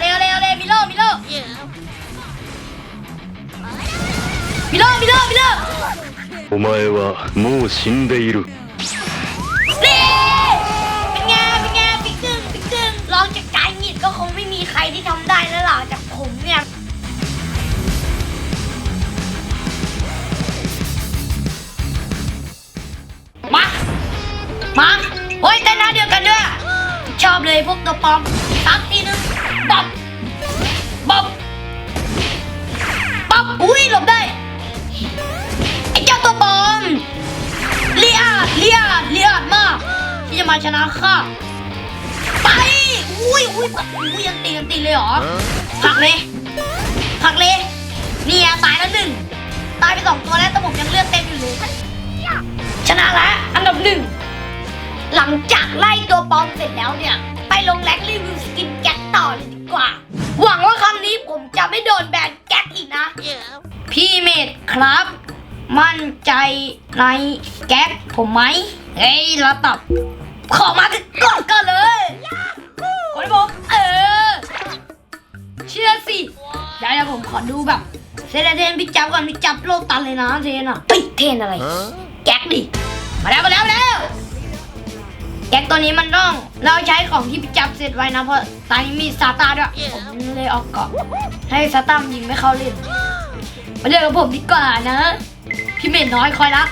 เลยเอาเลยเอาเลยมิโลมิโลมิโลมิโลมิโล お前はもう死んでいる นี่เป็นไงเป็นไงปิ๊กกึ่งปิ๊กกึ่งลองจากการหงิดก็คงไม่มีใครที่ทำได้แล้วหรอกจากผมเนี่ย มา มาโอ้ยแต่หน้าเดียวกันด้วย ชอบเลยพวกตัวปลอม อบอุ้ยหลบได้ ไอ้เจ้าตัวปลอมเลียดเลียดเลียดมาก ที่จะมาชนะข้าไปอุ้ยอุ้ยอุ้ยยังตียังตีเลยเหรอผลักเลยผลักเลยเนี่ยตายแล้วหนึ่งตายไปสองตัวแล้วแต่ผมยังเลือดเต็มอยู่เลยชนะแล้วอันดับหนึ่งหลังจากไล่ตัวปลอมเสร็จแล้วเนี่ย ไปลงแรงรีวิวสกินแก๊กต่อเลยดีกว่า หวังว่าครั้งนี้ผมจะไม่โดนแบนแก๊ก อีกนะ พี่เมดครับ มั่นใจในแก๊กผมไหมเฮ้ยเราตอบขอมาก่อนก่อนเลยกดให้ผมเออ เชื่อสิเดี๋ยวเดี๋ยวผมขอดูแบบเซนเทนพี่จับก่อนพี่จับโลตันเลยนะเทนอะเฮ้ยเทนอะไร แก๊กดิ มาแล้วมาแล้วมาแล้ว แก๊กตัวนี้มันต้องเราใช้ของที่พี่จับเสร็จไว้นะเพราะตอนนี้มีซาตาด้วยผมเลยเออกเกาะให้ซาตามนยิงไม่เข้าเล่นมาเจอกับผมดีกว่านะ พี่เมนน้อยคอยรัก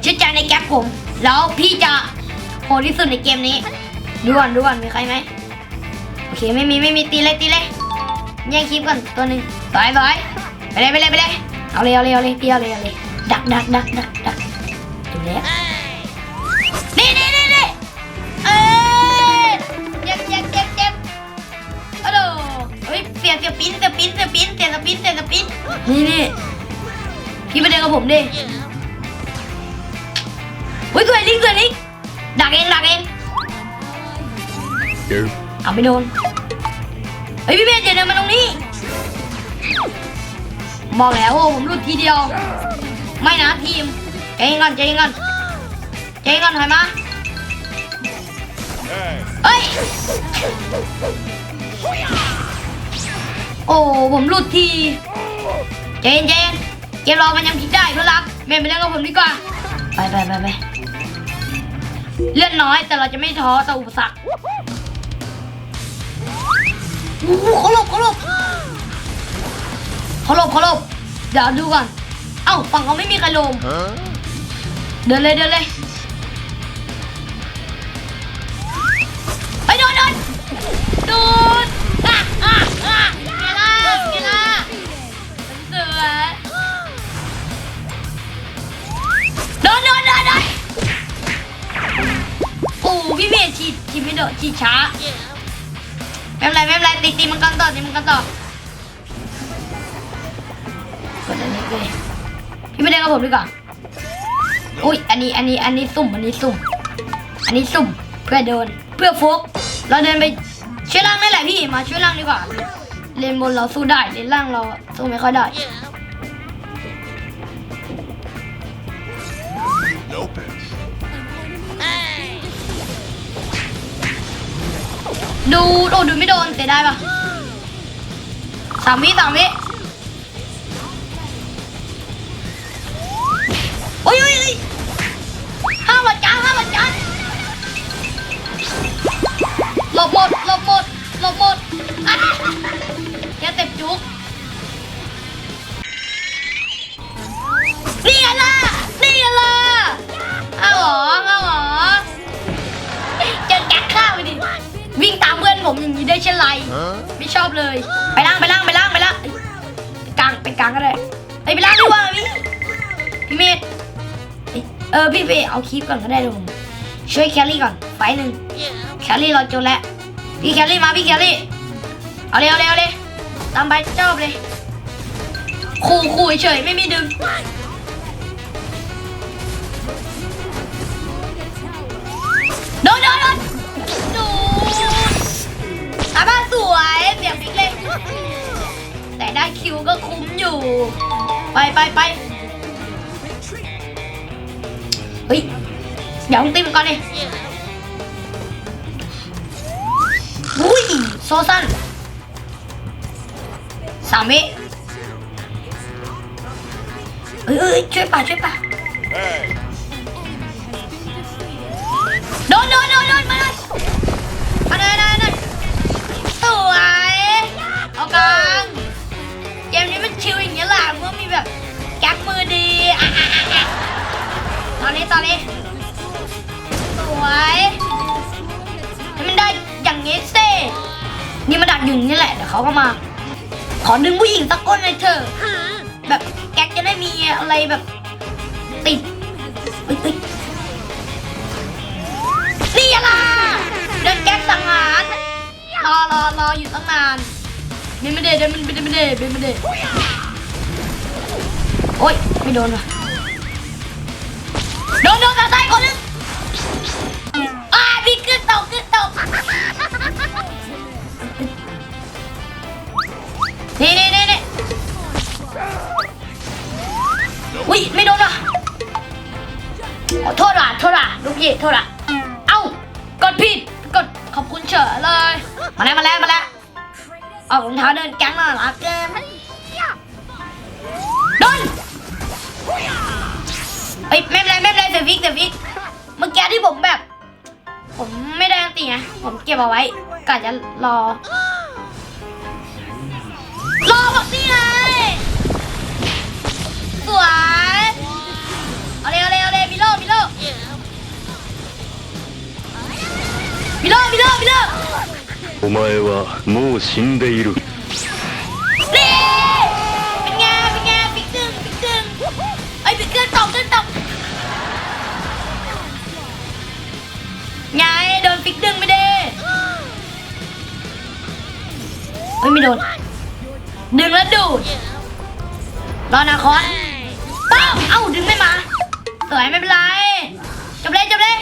เชื่อใจในแก๊กผม แล้วพี่จะโหดที่สุดในเกมนี้ดูก่อนดูก่อนมีใครไหมโอเคไม่มีไม่มีตีเลยตีเลยแย่งคลิปก่อนตัวหนึ่งบอยบอยไปเลยไปเลยไปเลยเอาเลยเอาเลยเอาเลยพี่เอาเลยเอาเลยดักดักดักดักดักถึงแล้ว กับผมดิเฮ้ยตัวลิงตัวลิงดักเองดักเองเอาไม่โดนเฮ้ยพี่เบสอย่าเดินมาตรงนี้บอกแล้วโอ้ผมหลุดทีเดียว ไม่นะทีมใจเย็นก่อนใจเย็นก่อนใจเย็นก่อนถอยมาเอ้ยโอ้ผมหลุดทีใจเย็นใจเย็น เกมรอมันยังพลิกได้เพื่อนรักเมนไปเล่นกับผมดีกว่า ไปไปไปไปเลือดน้อยแต่เราจะไม่ท้อต่ออุปสรรคโอ้โหเขาหลบเขาหลบเขาหลบเขาหลบเดี๋ยวดูก่อน เอ้าฝั่งเขาไม่มีใครลงเดินเลยเดินเลยไปโดนโดนโดนอะอะอะเกล่าเกล่าเสือ โดนโดนโดนโดนโอ้พี่เมย์ฉีดฉีดไม่โดนฉีดช้าไม่เป็นไรไม่เป็นไรตีตีมันกันต่อตีมันกันต่อกดอันนี้เลยพี่ไม่ได้กับผมดีกว่าอุ้ยอันนี้อันนี้อันนี้สุ่มอันนี้สุ่ม อันนี้สุ่มเพื่อเดินเพื่อฟุกเราเดินไปช่วยล่างนี่แหละพี่มาช่วยล่างดีกว่าเลนบนเราสู้ได้เลนล่างเราสู้ไม่ค่อยได้ ดูโอ้ดูไม่โดนเสียได้ปะสามวิสามวิโอ้ยโอ้ยโอ้ยห้าบาทจานห้าบาทจานหลบหมดหลบหมดหลบหมดอะแกเต็บจุก ได้เช่นไร ไม่ชอบเลย ไปล่างไปล่างไปล่างไปล่างเอ้ยไปกลางไปกลางก็ได้เอ้ยไปล่างดีกว่าพี่พี่เมธเอ้ยเออพี่ไปเอาคลิปก่อนก็ได้เดี๋ยวผมช่วยแคลรี่ก่อนไฟหนึ่งแคลรี่เราจนแล้วพี่แคลรี่มาพี่แคลรี่เอาเลยเอาเลยเอาเลยตามไปชอบเลยขู่ขู่เฉยๆไม่มีดึง ไปไปไปเฮ้ยเดี๋ยวตีมันก่อนเลยอุ้ยโซซันามวิเอ้ยเอ้ยช่วยป่าช่วยป่าโดนโดนโดนโดนมาเลยมา นี่มาดักอยู่นี่แหละเดี๋ยวเขาก็มา ขอดึงผู้หญิงสักคนเลยเถอะแบบแก๊กจะได้มีอะไรแบบ ติดเอ้ยเอ้ยนี่อะไรเดินแก๊กสังหารรอรอรออยู่ตั้งนานเดินไม่ได้เดินไม่ได้ไม่ได้เดินไม่ได้โอ๊ยไม่โดนว่ะโดนโดนตาซ้ายคนนึงอ่ามีขึ้นตกขึ้นตก ษอ่โทษอะเอ้ากดผิดกดขอบคุณเฉยเลย มาแล้วมาแล้วมาแล้วเอารองเท้าเดินแก๊งน่ารักเกินโดนเอ้ยไม่เป็นไรไม่เป็นไรเซฟิกเซฟิกเมื่อกี้ที่ผมแบบ ผมไม่ได้อันตีไงผมเก็บเอาไว้กะจะรอ รอแบบนี้ไお前はもう死んでいる นี่เป็นไงเป็นไงปิกกึ่งปิกกึ่งไอ้ยปิกกึ่งตกกึ่งตกไงโดนปิกดึงไม่ได้เฮ้ยไม่โดน ดึงแล้วดูดรอนาคอนป้ามเอ้าดึงไม่มา สวยไม่เป็นไร จบเลยจบเลย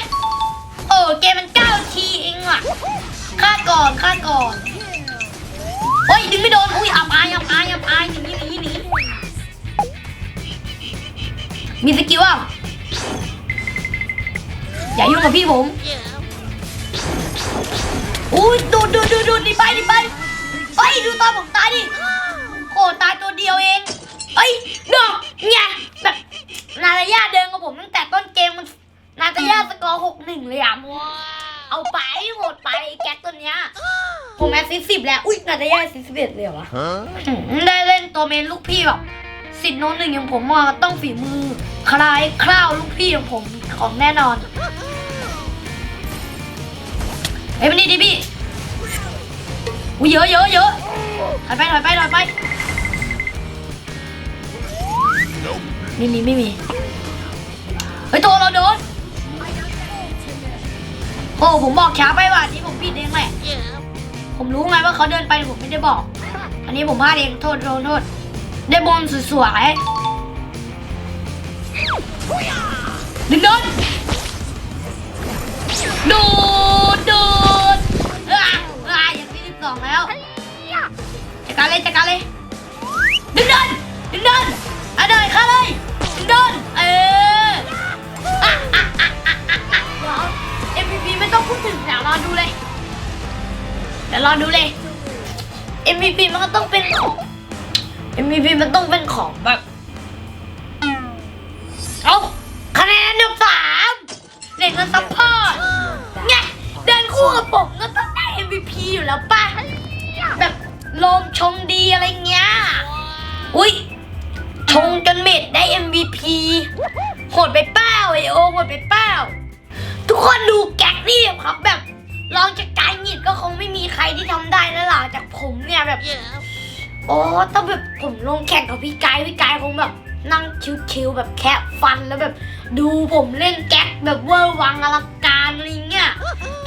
โอ้เกมมันเก้าทีเองอ่ะฆ่า ก่อนโอ้ยดึงไม่โดน อุ้ยอับอายอับอายอับอายหนีหนีหนีมีสกิลอะอย่ายุ่งกับพี่ผม อุ้ยดูดูดูดดูดดีไปดีไปเฮ้ยดูตอนผมตายดิโหตายตัวเดียวเองเอ้ยเนาะเนี่ยแบบนาตาย่าเดินกับผมตั้งแต่ต้นเกมมันนาตาย่าสกอร์หกหนึ่งเลยอะ เอาไปโหดไปแก๊กตัวเนี้ยผมแอสซิสสิบแล้ว อุ้ยนาตาย่าแอสซิสสิบเอ็ดเลยเหรอวะอืมได้เล่นตัวเมนลูกพี่แบบสิทธิ์โน้นหนึ่งอย่างผมว่าต้องฝีมือ คลายคร่าวลูกพี่ของผมของแน่นอน เฮ้ยมันนี่ดิพี่อุ้ยเยอะเยอะเยอะถอยไปถอยไปถอยไปไม่มีไม่มี เฮ้ยโทรเราโดน โอ้ผมบอกช้าไปว่ะที่ผมผิดเองแหละผมรู้ไงว่าเขาเดินไปผมไม่ได้บอก อันนี้ผมพลาดเองโทษโทษโทษได้บอลสวยๆดึงโดนดูด MVP มันก็ต้องเป็นของ MVP มันต้องเป็นของแบบเอาคะแนนอันดับสามเด็กนั้นซัพพอร์ตไงเดินคู่กับผมก็ต้องได้ MVP อยู่แล้วป่ะแบบลมชงดีอะไรเงี้ยอุ้ยชงจนเม็ดได้ แบบ โอ้ต้องแบบผมลงแข่งกับพี่กายพี่กายคงแบบ นั่งชิวๆแบบแคะฟันแล้วแบบ ดูผมเล่นแก๊กแบบเวอร์วังอลังการอะไรเงี้ย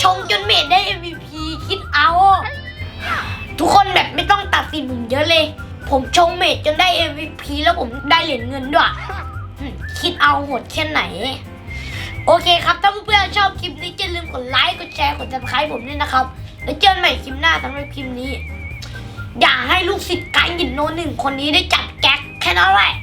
ชงจนเมดได้ MVP คิดเอา ทุกคนแบบไม่ต้องตัดสินผมเยอะเลย ผมชงเมดจนได้ MVP แล้วผมได้เหรียญเงินด้วยคิดเอาโหดแค่ไหน โอเคครับ ถ้าเพื่อนๆชอบคลิปนี้อย่าลืมกดไลค์ กดแชร์ กด subscribe ผมด้วยนะครับ แล้วเจอกันใหม่คลิปหน้าสำหรับคลิปนี้ อย่าให้ลูกศิษย์ไกด์หยินโนหนึ่งคนนี้ได้จับแก๊กแค่นั้นแหละ